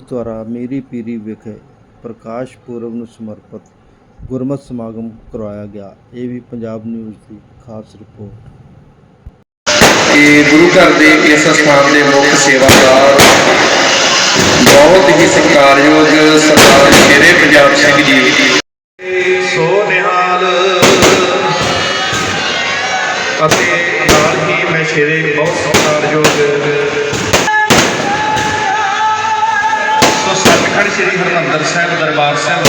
ਦੁਆਰਾ ਮੀਰੀ ਪੀਰੀ ਵਿਖੇ ਪ੍ਰਕਾਸ਼ ਪੁਰਬ ਨੂੰ ਸਮਰਪਿਤ ਗੁਰਮਤਿ ਸਮਾਗਮ ਕਰਵਾਇਆ ਗਿਆ। ਇਹ ਵੀ ਪੰਜਾਬ ਨਿਊਜ਼ ਦੀ ਖਾਸ ਰਿਪੋਰਟ। ਕਿ ਗੁਰੂ ਘਰ ਦੇ ਇਸ ਸਥਾਨ ਦੇ ਮੁੱਖ ਸੇਵਾਦਾਰ ਬਹੁਤ ਹੀ ਸਤਿਕਾਰਯੋਗ ਸਰਦਾਰ ਸ਼ੇਰੇ ਪੰਜਾਬ ਸਿੰਘ ਜੀ। ਸੋ ਨਿਹਾਲ ਅਤੇ ਨਾਲ ਹੀ ਮੈਂ ਸ਼ੇਰੇ ਬਹੁਤ ਸਤਿਕਾਰਯੋਗ ਸ੍ਰੀ ਹਰਿਮੰਦਰ ਸਾਹਿਬ, ਦਰਬਾਰ ਸਾਹਿਬ।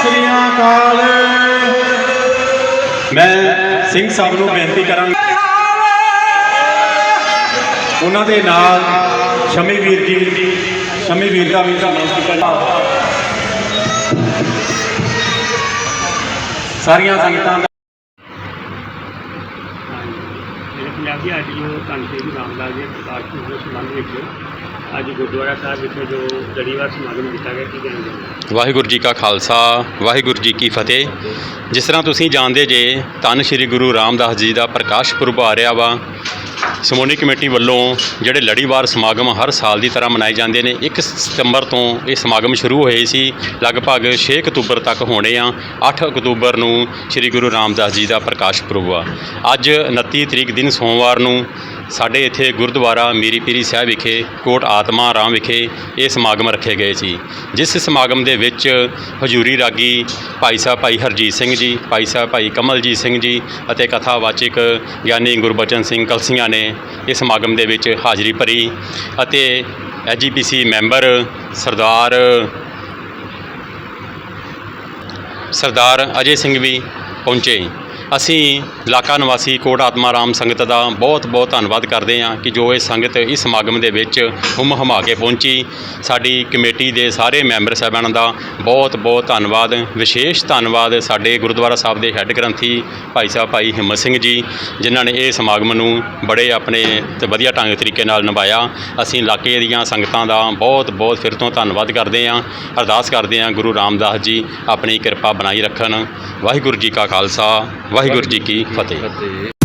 ਸ੍ਰੀ ਅਕਾਲ ਮੈਂ ਸਿੰਘ ਸਾਹਿਬ ਨੂੰ ਬੇਨਤੀ ਕਰਾਂਗਾ। ਉਹਨਾਂ ਦੇ ਨਾਲ ਸ਼ਮੀ ਵੀਰ ਜੀ, ਸ਼ਮੀ ਵੀਰ ਦਾ ਵੀ ਧੰਨਵਾਦ ਕੀਤਾ ਸਾਰੀਆਂ ਸੰਗਤਾਂ ਦਾ ਮੇਰੇ ਪੰਜਾਬੀ ਆਡੀਓ ਧੰਨ ਸ਼੍ਰੀ ਰਾਮਦਾਸ ਜੀ ਪ੍ਰਕਾਸ਼ ਪੁਰਬ ਦੇ ਸੰਬੰਧ ਵਿੱਚ ਅੱਜ ਗੁਰਦੁਆਰਾ ਸਾਹਿਬ ਵਿਖੇ ਜੋ ਲੜੀਵਾਰ ਸਮਾਗਮ ਕੀਤਾ ਗਿਆ, ਕੀ ਕਹਿਣਗੇ ਵਾਹਿਗੁਰੂ ਜੀ ਕਾ ਖਾਲਸਾ, ਵਾਹਿਗੁਰੂ ਜੀ ਕੀ ਫਤਿਹ। ਜਿਸ ਤਰ੍ਹਾਂ ਤੁਸੀਂ ਜਾਣਦੇ ਜੇ, ਧੰਨ ਸ਼੍ਰੀ ਗੁਰੂ ਰਾਮਦਾਸ ਜੀ ਦਾ ਪ੍ਰਕਾਸ਼ ਪੁਰਬ ਆ ਰਿਹਾ ਵਾ ਸਮੂਹੀ ਕਮੇਟੀ ਵੱਲੋਂ ਜਿਹੜੇ ਲੜੀਵਾਰ ਸਮਾਗਮ ਹਰ ਸਾਲ ਦੀ ਤਰ੍ਹਾਂ ਮਨਾਏ ਜਾਂਦੇ ਨੇ 1 ਸਤੰਬਰ ਤੋਂ ਇਹ ਸਮਾਗਮ ਸ਼ੁਰੂ ਹੋਏ ਸੀ, ਲਗਭਗ 6 ਅਕਤੂਬਰ ਤੱਕ ਹੋਣੇ ਆ। 8 ਅਕਤੂਬਰ ਨੂੰ ਸ਼੍ਰੀ ਗੁਰੂ ਰਾਮਦਾਸ ਜੀ ਦਾ ਪ੍ਰਕਾਸ਼ ਪੁਰਬ ਆ। ਅੱਜ 29 ਤਰੀਕ ਦਿਨ ਸੋਮਵਾਰ ਨੂੰ ਸਾਡੇ ਇੱਥੇ ਗੁਰਦੁਆਰਾ ਮੀਰੀ ਪੀਰੀ ਸਾਹਿਬ ਵਿਖੇ, ਕੋਟ ਆਤਮਾ ਰਾਮ ਵਿਖੇ ਇਹ ਸਮਾਗਮ ਰੱਖੇ ਗਏ ਸੀ। ਜਿਸ ਸਮਾਗਮ ਦੇ ਵਿੱਚ ਹਜੂਰੀ ਰਾਗੀ ਭਾਈ ਸਾਹਿਬ ਭਾਈ ਹਰਜੀਤ ਸਿੰਘ ਜੀ, ਭਾਈ ਸਾਹਿਬ ਭਾਈ ਕਮਲਜੀਤ ਸਿੰਘ ਜੀ ਅਤੇ ਕਥਾਵਾਚਕ ਗਿਆਨੀ ਗੁਰਬਚਨ ਸਿੰਘ ਕਲਸੀਆਂ ਨੇ ਇਸ ਸਮਾਗਮ ਦੇ ਵਿੱਚ ਹਾਜ਼ਰੀ ਭਰੀ ਅਤੇ ਐਜੀਪੀਸੀ ਮੈਂਬਰ ਸਰਦਾਰ ਸਰਦਾਰ ਅਜੇ ਸਿੰਘ ਵੀ ਪਹੁੰਚੇ। ਅਸੀਂ ਇਲਾਕਾ ਨਿਵਾਸੀ ਕੋਟ ਆਤਮਾ ਰਾਮ ਸੰਗਤ ਦਾ ਬਹੁਤ ਬਹੁਤ ਧੰਨਵਾਦ ਕਰਦੇ ਹਾਂ ਕਿ ਜੋ ਇਹ ਸੰਗਤ ਇਸ ਸਮਾਗਮ ਦੇ ਵਿੱਚ ਹੁਮ ਹਮਾ ਕੇ ਪਹੁੰਚੀ। ਸਾਡੀ ਕਮੇਟੀ ਦੇ ਸਾਰੇ ਮੈਂਬਰ ਸਾਹਿਬਾਨਾਂ ਦਾ ਬਹੁਤ ਬਹੁਤ ਧੰਨਵਾਦ। ਵਿਸ਼ੇਸ਼ ਧੰਨਵਾਦ ਸਾਡੇ ਗੁਰਦੁਆਰਾ ਸਾਹਿਬ ਦੇ ਹੈੱਡ ਗ੍ਰੰਥੀ ਭਾਈ ਸਾਹਿਬ ਭਾਈ ਹਿੰਮਤ ਸਿੰਘ ਜੀ, ਜਿਨ੍ਹਾਂ ਨੇ ਇਹ ਸਮਾਗਮ ਨੂੰ ਬੜੇ ਆਪਣੇ ਤੇ ਵਧੀਆ ਢੰਗ ਤਰੀਕੇ ਨਾਲ ਨਿਭਾਇਆ। ਅਸੀਂ ਇਲਾਕੇ ਦੀਆਂ ਸੰਗਤਾਂ ਦਾ ਬਹੁਤ ਬਹੁਤ ਫਿਰ ਤੋਂ ਧੰਨਵਾਦ ਕਰਦੇ ਹਾਂ। ਅਰਦਾਸ ਕਰਦੇ ਹਾਂ ਗੁਰੂ ਰਾਮਦਾਸ ਜੀ, ਆਪਣੀ ਕਿਰਪਾ ਬਣਾਈ ਰੱਖਣ। ਵਾਹਿਗੁਰੂ ਜੀ ਕਾ ਖਾਲਸਾ ਵਾਹਿਗੁਰੂ ਜੀ ਕੀ ਫਤਿਹ।